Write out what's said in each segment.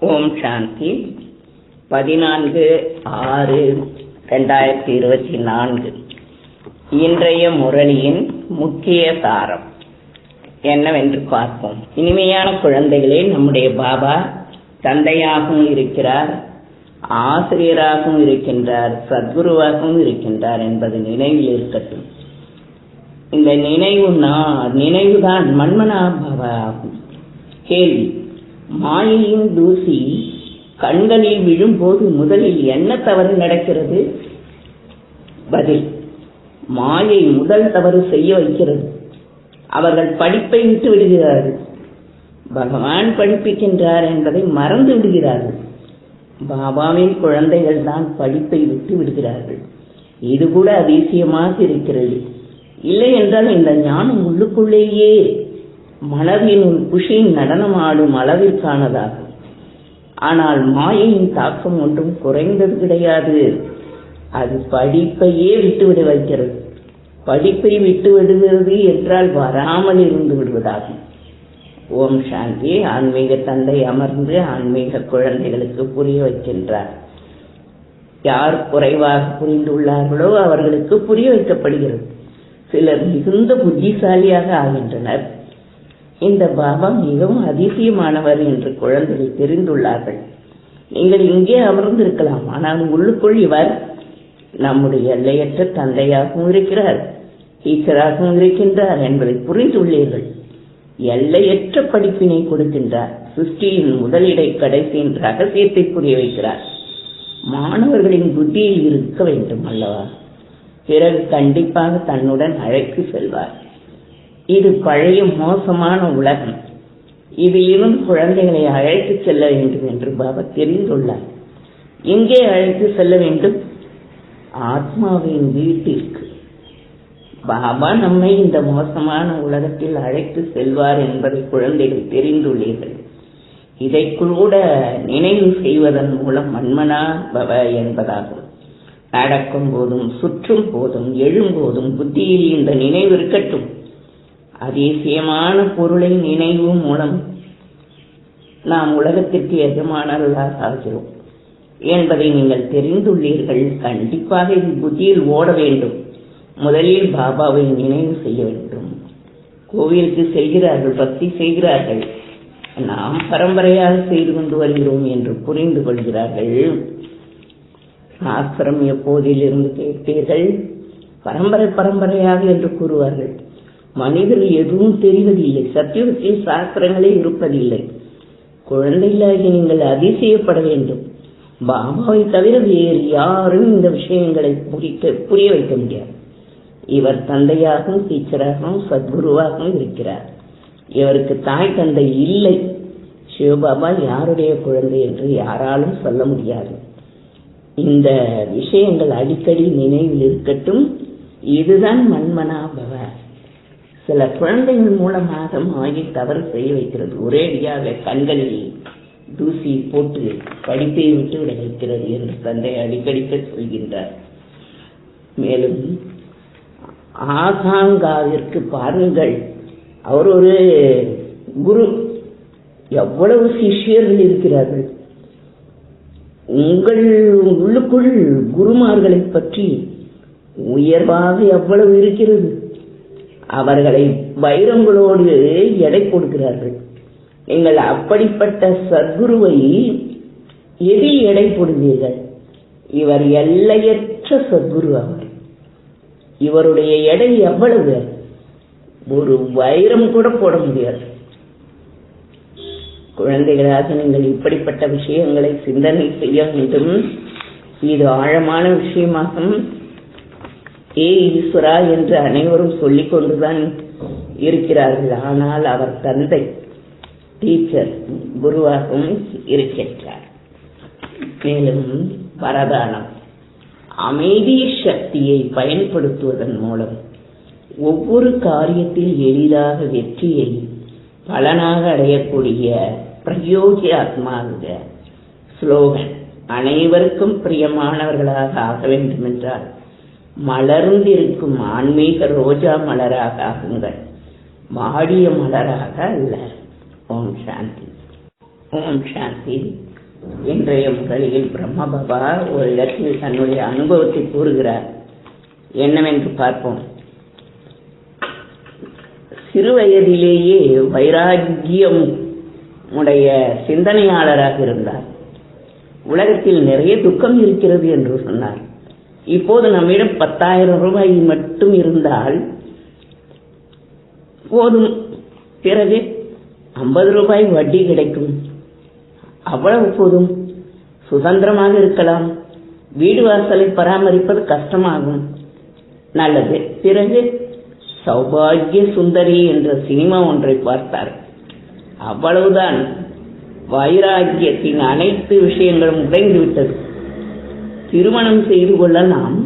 ஓம் சாந்தி. பதினான்கு ஆறு ரெண்டாயிரத்தி இருபத்தி நான்கு. இன்றைய முரளியின் முக்கிய சாரம் என்னவென்று பார்ப்போம். இனிமையான குழந்தைகளே நம்முடைய பாபா தந்தையாகவும் இருக்கிறார் ஆசிரியராகவும் இருக்கின்றார் சத்குருவாகவும் இருக்கின்றார் என்பது நினைவில் இருக்கட்டும். இந்த நினைவு நான் நினைவுதான் மன்மனா பாபா ஆகும். கேள்வி மாயையின் தூசி கண்களில் விழும்போது முதலில் என்ன தவறு நடக்கிறது? பதில் மாயை முதல் தவறு செய்ய வைக்கிறது. அவர்கள் படிப்பை விட்டு விடுகிறார்கள். பகவான் படிப்பிக்கின்றார் என்பதை மறந்து விடுகிறார்கள். பாபாவின் குழந்தைகள் தான் படிப்பை விட்டு விடுகிறார்கள். இது கூட அதிசயமாக இருக்கிறது. இல்லை என்றால் இந்த ஞானம் உள்ளுக்குள்ளேயே மனதின் குஷியின் நடனமாடும் அளவிற்கானதாகும் ஆனால் மாயையின் தாக்கம் ஒன்றும் குறைந்தது கிடையாது. அது படிப்பையே விட்டுவிட வைக்கிறது. படிப்பை விட்டு விடுகிறது என்றால் வராமல் இருந்து விடுவதாகும். ஓம் சாந்தி. ஆன்மீக தந்தை அமர்ந்து ஆன்மீக குழந்தைகளுக்கு புரிய வைக்கின்றார். யார் குறைவாக புரிந்துள்ளார்களோ அவர்களுக்கு புரிய வைக்கப்படுகிறது. சிலர் மிகுந்த புத்திசாலியாக ஆகின்றனர். இந்த பாபா மிகவும் அதிசயமானவர் என்று குழந்தைகள் தெரிந்துள்ளார்கள். நீங்கள் இங்கே அமர்ந்திருக்கலாம் ஆனால் உள்ளுக்குள் இவர் நம்முடைய எல்லையற்ற தந்தையாகவும் இருக்கிறார் டீச்சராகவும் இருக்கின்றார் என்பதை புரிந்துள்ளீர்கள். எல்லையற்ற படிப்பினை கொடுக்கின்றார் சிருஷ்டியின் முதலிடை கடைசியின் ரகசியத்தை புரிய வைக்கிறார். மாணவர்களின் புத்தியில் இருக்க வேண்டும் அல்லவா? பிறகு கண்டிப்பாக தன்னுடன் அழைத்து செல்வார். இது பழைய மோசமான உலகம். இதிலிருந்து குழந்தைகளை அழைத்து செல்ல வேண்டும் என்று பாபா தெரிந்துள்ளார். எங்கே அழைத்து செல்ல வேண்டும்? ஆத்மாவின் வீட்டிற்கு. பாபா நம்மை இந்த மோசமான உலகத்தில் அழைத்து செல்வார் என்பதை குழந்தைகள் தெரிந்துள்ளீர்கள். இதை கூட நினைவு செய்வதன் மூலம் மன்மனா பவ என்பதாகும். நடக்கும் போதும் சுற்றும் போதும் எழும்போதும் புத்தியில் இந்த நினைவு இருக்கட்டும். அதிசயமான பொருளை நினைவு மூலம் நாம் உலகத்திற்கு எஜமானர்களாக ஆகிறோம் என்பதை நீங்கள் தெரிந்துள்ளீர்கள். கண்டிப்பாக இது புத்தியில் ஓட வேண்டும். முதலில் பாபாவை நினைவு செய்ய வேண்டும். கோவிலுக்கு செய்கிறார்கள் பக்தி செய்கிறார்கள். நாம் பரம்பரையாக செய்து கொண்டு வருகிறோம் என்று புரிந்து கொள்கிறார்கள். சாஸ்திரம் எப்போதிலிருந்து கேட்பீர்கள்? பரம்பரை பரம்பரையாக என்று கூறுவார்கள். மனிதர்கள் எதுவும் தெரிவதில்லை. சத்தியவசிய சாஸ்திரங்களே இருப்பதில்லை. குழந்தைகளாகி நீங்கள் அதிசயப்பட வேண்டும். பாபாவை தவிர வேறு யாரும் இந்த விஷயங்களை புரிக்க புரிய வைக்க முடியாது. இவர் தந்தையாகவும் டீச்சராகவும் சத்குருவாகவும் இருக்கிறார். இவருக்கு தாய் தந்தை இல்லை. சிவபாபா யாருடைய குழந்தை என்று யாராலும் சொல்ல முடியாது. இந்த விஷயங்கள் அடிக்கடி நினைவில் இருக்கட்டும். இதுதான் மண்மனா பவ சில குழந்தைகள் மூலமாக மாயை தவறு செய்ய வைக்கிறது. ஒரேடியாக கண்களில் தூசி போட்டு படிப்பை விட்டு விட வைக்கிறது என்று தந்தை அடிக்கடிக்க சொல்கின்றார். மேலும் ஆகாங்காவிற்கு பாருங்கள். அவர் ஒரு குரு. எவ்வளவு சிஷியர்கள் இருக்கிறார்கள். உங்கள் உள்ளுக்குள் குருமார்களை பற்றி உயர்வாக எவ்வளவு இருக்கிறது? அவர்களை வைரங்களோடு எடை கொடுக்கிறார்கள் நீங்கள் அப்படிப்பட்ட சத்குருவை எது எடை போடுவீர்கள்? இவர் எல்லையற்ற சத்குரு அவர். இவருடைய எடை எவ்வளவு? ஒரு வைரம் கூட போட முடியாது. குழந்தைகளாக நீங்கள் இப்படிப்பட்ட விஷயங்களை சிந்தனை செய்ய வேண்டும். இது ஆழமான விஷயமாகும். ஏ ஈஸ்வரா என்று அனைவரும் சொல்லிக் கொண்டுதான் இருக்கிறார்கள். ஆனால் அவர் தந்தை டீச்சர் குருவாகவும் இருக்கின்றார். மேலும் வரதானம். அமைதி சக்தியை பயன்படுத்துவதன் மூலம் ஒவ்வொரு காரியத்தில் எளிதாக வெற்றியை பலனாக அடையக்கூடிய பிரயோகியாத்மாக ஸ்லோகன் அனைவருக்கும் பிரியமானவர்களாக ஆக வேண்டும் என்றால் மலர்ந்திருக்கும் ஆன்மீக ரோஜா மலராக ஆகுங்கள் மாடிய மலராக அல்ல ஓம் சாந்தி. ஓம் சாந்தி. இன்றைய முறையில் பிரம்ம பாபா ஒரு இடத்தில் தன்னுடைய அனுபவத்தை கூறுகிறார். என்னவென்று பார்ப்போம். சிறு வயதிலேயே உடைய சிந்தனையாளராக இருந்தார். உலகத்தில் நிறைய துக்கம் இருக்கிறது என்று சொன்னார். இப்போது நம்மிடம் பத்தாயிரம் ரூபாய் மட்டும் இருந்தால் போதும். பிறகு ஐம்பது ரூபாய் வட்டி கிடைக்கும். அவ்வளவு போதும். சுதந்திரமாக இருக்கலாம். வீடு வாசலை பராமரிப்பது கஷ்டமாகும். நல்லது. பிறகு சௌபாகிய சுந்தரி என்ற சினிமா ஒன்றை பார்த்தார். அவ்வளவுதான். வைராக்கியத்தின் அனைத்து விஷயங்களும் உடைந்துவிட்டது திருமணம் செய்து கொள்ளலாம்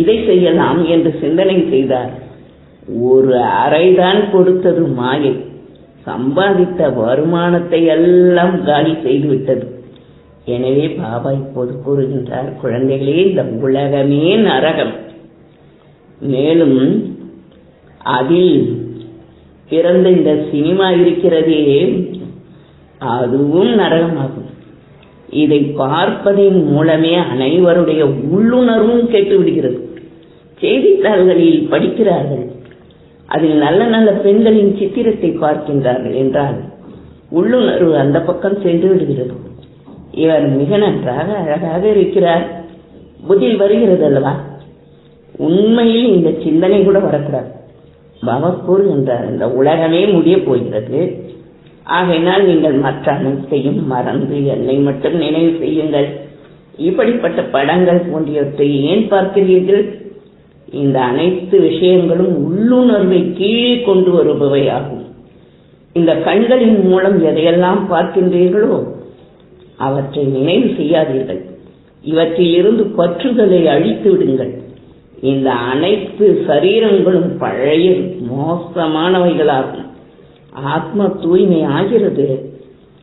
இதை செய்யலாம் என்று சிந்தனை செய்தார். ஒரு அறைதான் கொடுத்தது மாயை. சம்பாதித்த வருமானத்தை எல்லாம் காலி செய்துவிட்டது எனவே பாபா இப்போது கூறுகின்றார் குழந்தைகளே இந்த உலகமே நரகம். மேலும் அதில் பிறந்த இந்த சினிமா இருக்கிறதே அதுவும் நரகமாகும். இதை பார்ப்பதன் மூலமே அனைவருடைய உள்ளுணர்வும் கேட்டுவிடுகிறது. செய்தித்தாள்களில் படிக்கிறார்கள். அதில் நல்ல நல்ல பெண்களின் சித்திரத்தை பார்க்கின்றார்கள் என்றால் உள்ளுணர்வு அந்த பக்கம் சென்று விடுகிறது. இவர் மிக நன்றாக அழகாக இருக்கிறார். புதில் வருகிறது அல்லவா? உண்மையில் இந்த சிந்தனை கூட வரக்கூடாது. பாபா என்றார் இந்த உலகமே முடிய போகிறது. ஆகையினால் நீங்கள் மற்ற அனைத்தையும் மறந்து என்னை மட்டும் நினைவு செய்யுங்கள். இப்படிப்பட்ட படங்கள் போன்றவற்றை ஏன் பார்க்கிறீர்கள்? இந்த அனைத்து விஷயங்களும் உள்ளுணர்வை கீழே கொண்டு வருபவை ஆகும் இந்த கண்களின் மூலம் எதையெல்லாம் பார்க்கின்றீர்களோ அவற்றை நினைவு செய்யாதீர்கள். இவற்றிலிருந்து பற்றுதலை அழித்து விடுங்கள். இந்த அனைத்து சரீரங்களும் பழைய மோசமானவைகளாகும். ஆத்மா தூய்மை ஆகிறது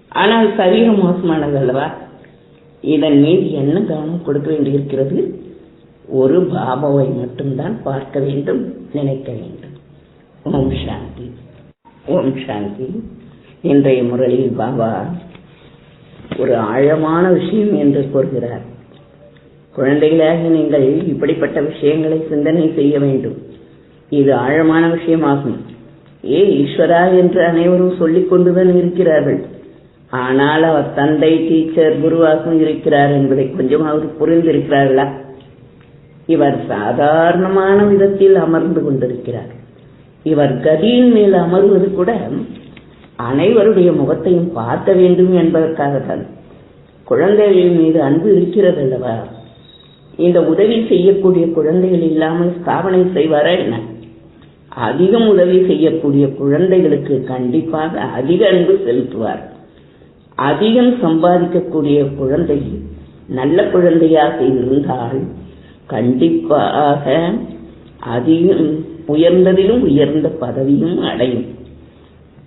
ஆனால் சரீரம் மோசமானது அல்லவா இதன் மீது என்ன கவனம் கொடுக்க வேண்டியிருக்கிறது? ஒரு பாபாவை மட்டும்தான் பார்க்க வேண்டும் நினைக்க வேண்டும். ஓம் சாந்தி. ஓம் சாந்தி. இன்றைய முறையில் பாபா ஒரு ஆழமான விஷயம் என்று கூறுகிறார். குழந்தைகளாக நீங்கள் இப்படிப்பட்ட விஷயங்களை சிந்தனை செய்ய வேண்டும். இது ஆழமான விஷயமாகும். ஏ ஈஸ்வரா என்று அனைவரும் சொல்லிக் கொண்டுதான் இருக்கிறார்கள். ஆனால் அவர் தந்தை டீச்சர் குருவாகவும் இருக்கிறார் என்பதை கொஞ்சமாவது புரிந்திருக்கிறார்களா? இவர் சாதாரணமான விதத்தில் அமர்ந்து கொண்டிருக்கிறார். இவர் கதியின் மேல் அமர்வது கூட அனைவருடைய முகத்தையும் பார்க்க வேண்டும் என்பதற்காகத்தான். குழந்தைகளின் மீது அன்பு இருக்கிறது அல்லவா? இந்த உதவி செய்யக்கூடிய குழந்தைகள் இல்லாமல் ஸ்தாபனை செய்வாரா என்ன? அதிகம் உதவி செய்யக்கூடிய குழந்தைகளுக்கு கண்டிப்பாக அதிக அன்பு செலுத்துவார். அதிகம் சம்பாதிக்கக்கூடிய குழந்தை நல்ல குழந்தையாக இருந்தால் கண்டிப்பாக அதிகம் உயர்ந்ததிலும் உயர்ந்த பதவியும் அடையும்.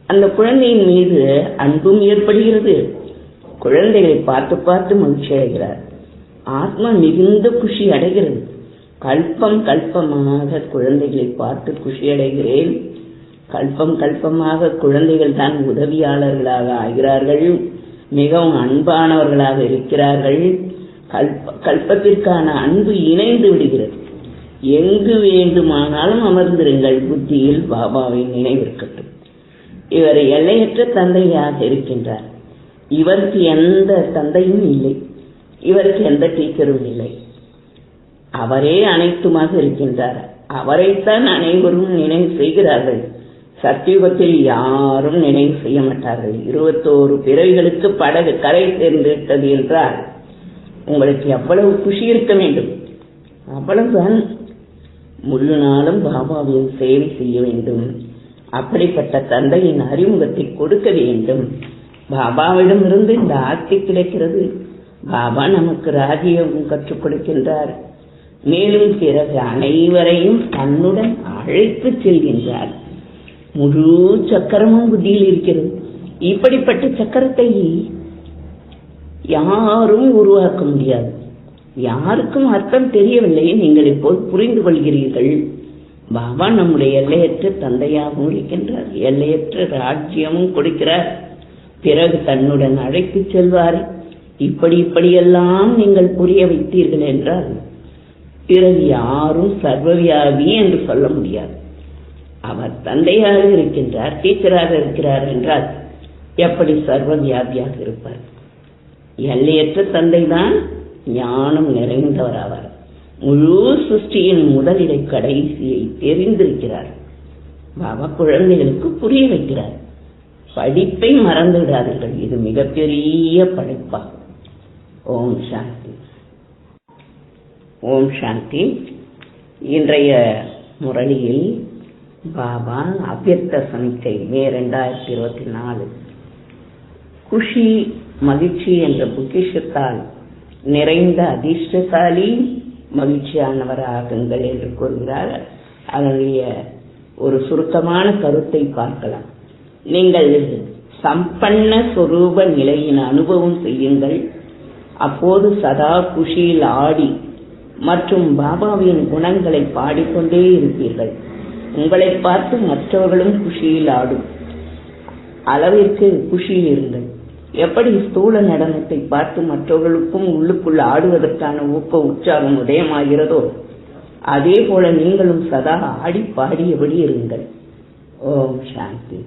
அந்த குழந்தையின் மீது அன்பும் ஏற்படுகிறது. குழந்தைகளை பார்த்து பார்த்து மகிழ்ச்சி அடைகிறார் ஆத்மா மிகுந்த குஷி அடைகிறது. கல்பம் கல்பமாக குழந்தைகளை பார்த்து குஷி அடைகிறேன் கல்பம் கல்பமாக குழந்தைகள் தான் உதவியாளர்களாக ஆகிறார்கள். மிகவும் அன்பானவர்களாக இருக்கிறார்கள். கல்ப கல்பத்திற்கான அன்பு இணைந்து விடுகிறது. எங்கு வேண்டுமானாலும் அமர்ந்திருங்கள். புத்தியில் பாபாவின் நினைவிருக்கட்டும் இவர் எல்லையற்ற தந்தையாக இருக்கின்றார். இவருக்கு எந்த தந்தையும் இல்லை. இவருக்கு எந்த டீச்சரும் இல்லை. அவரே அனைத்துமாக இருக்கின்றார். அவரைத்தான் அனைவரும் நினைவு செய்கிறார்கள். சத்தியுகத்தில் யாரும் நினைவு செய்ய மாட்டார்கள். இருபத்தோரு பிறவிகளுக்கு படகு கரை சேர்ந்து விட்டது என்றால் உங்களுக்கு எவ்வளவு குஷி இருக்க வேண்டும்? அவ்வளவுதான். முழு நாளும் பாபாவின் சேவை செய்ய வேண்டும். அப்படிப்பட்ட தந்தையின் அறிமுகத்தை கொடுக்க வேண்டும். பாபாவிடமிருந்து இந்த ஆட்சி கிடைக்கிறது. பாபா நமக்கு ராஜயோகம் கற்றுக் கொடுக்கின்றார். மேலும் பிறகு அனைவரையும் தன்னுடன் அழைத்து செல்கின்றார். முழு சக்கரமும் புத்தியில் இருக்கிறது. இப்படிப்பட்ட சக்கரத்தை யாரும் உருவாக்க முடியாது. யாருக்கும் அர்த்தம் தெரியவில்லை நீங்கள் இப்போது புரிந்து கொள்கிறீர்கள். பாபா நம்முடைய எல்லையற்ற தந்தையாகவும் இருக்கின்றார். எல்லையற்ற ராஜ்யமும் கொடுக்கிறார். பிறகு தன்னுடன் அழைத்து செல்வார். இப்படி இப்படியெல்லாம் நீங்கள் புரிய வைத்தீர்கள் என்றால் பிறகு யாரும் சர்வவியாதி என்று சொல்ல முடியாது. அவர் தந்தையாக இருக்கின்றார் டீச்சராக இருக்கிறார் என்றால் எப்படி சர்வவியாபியாக இருப்பார்? எல்லையற்ற தந்தை தான் ஞானம் நிறைந்தவராவார். முழு சிருஷ்டியின் முதலிடை கடைசியை தெரிந்திருக்கிறார். பாபா குழந்தைகளுக்கு புரிய வைக்கிறார். படிப்பை மறந்து விடாதீர்கள் இது மிகப்பெரிய படைப்பாகும். ஓம் சாந்தி. ஓம் சாந்தி. இன்றைய முரளியில் பாபா அவ்யக்த சமிச்சை மே ரெண்டாயிரத்தி இருபத்தி நாலு. குஷி மகிழ்ச்சி என்ற பொக்கிஷத்தால் நிறைந்த அதிர்ஷ்டசாலி மகிழ்ச்சியானவராகுங்கள் என்று கூறுகிறார். அதனுடைய ஒரு சுருக்கமான கருத்தை பார்க்கலாம். நீங்கள் சம்பன்ன சொரூப நிலையின் அனுபவம் செய்யுங்கள். அப்போது சதா குஷியில் ஆடி மற்றும் பாபாவின் குணங்களை பாடிக்கொண்டே இருப்பீர்கள். உங்களை பார்த்து மற்றவர்களும் குஷியில் ஆடும். அளவிற்கு குஷியில் இருங்கள். எப்படி ஸ்தூல நடனத்தை பார்த்து மற்றவர்களுக்கும் உள்ளுக்குள் ஆடுவதற்கான ஊக்க உற்சாகம் உதயமாகிறதோ அதே போல நீங்களும் சதா ஆடி பாடியபடி இருங்கள். ஓம் சாந்தி.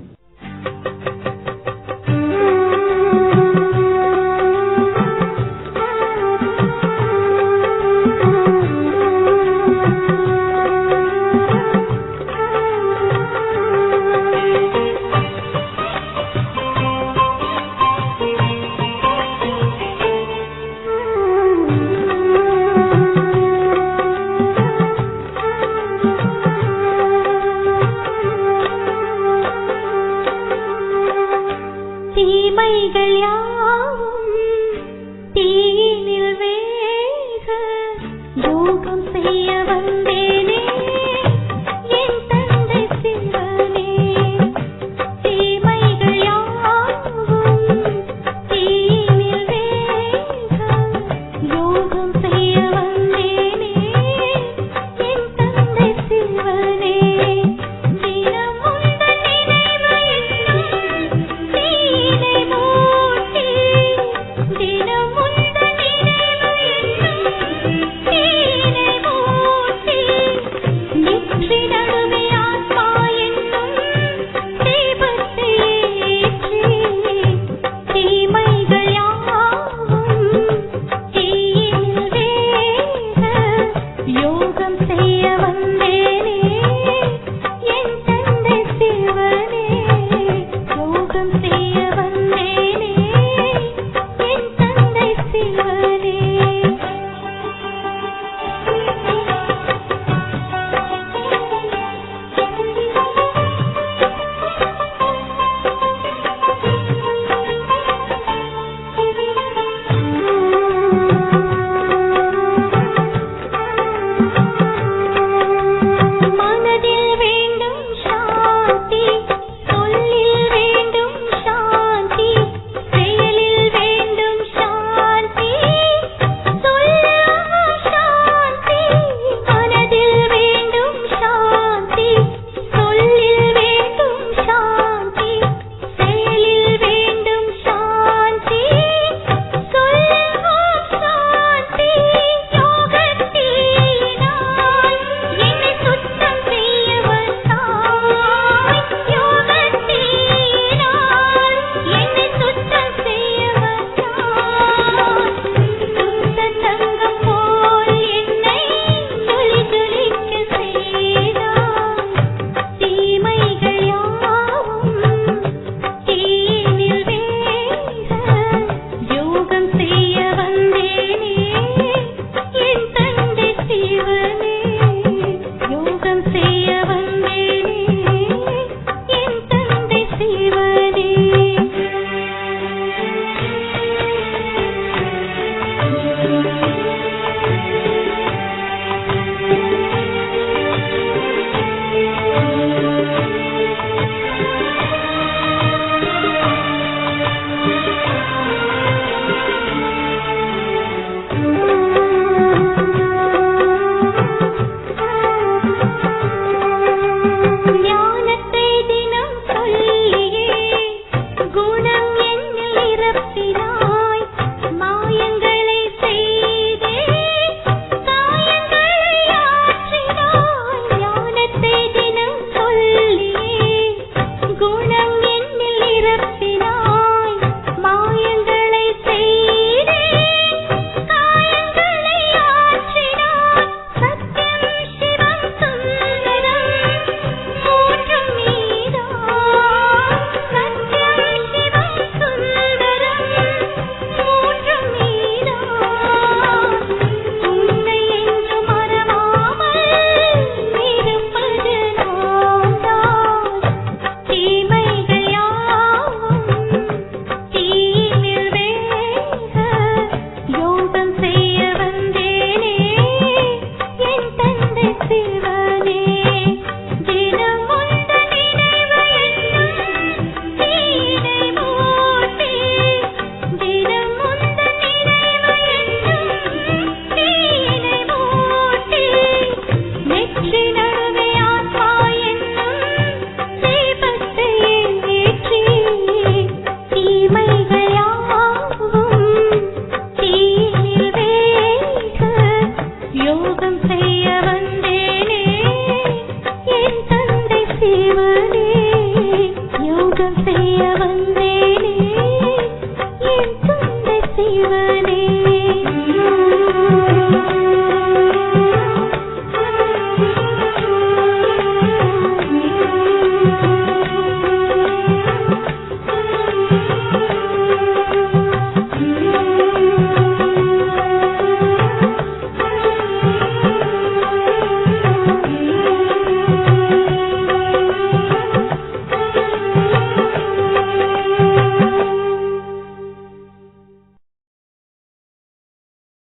ജീവനേ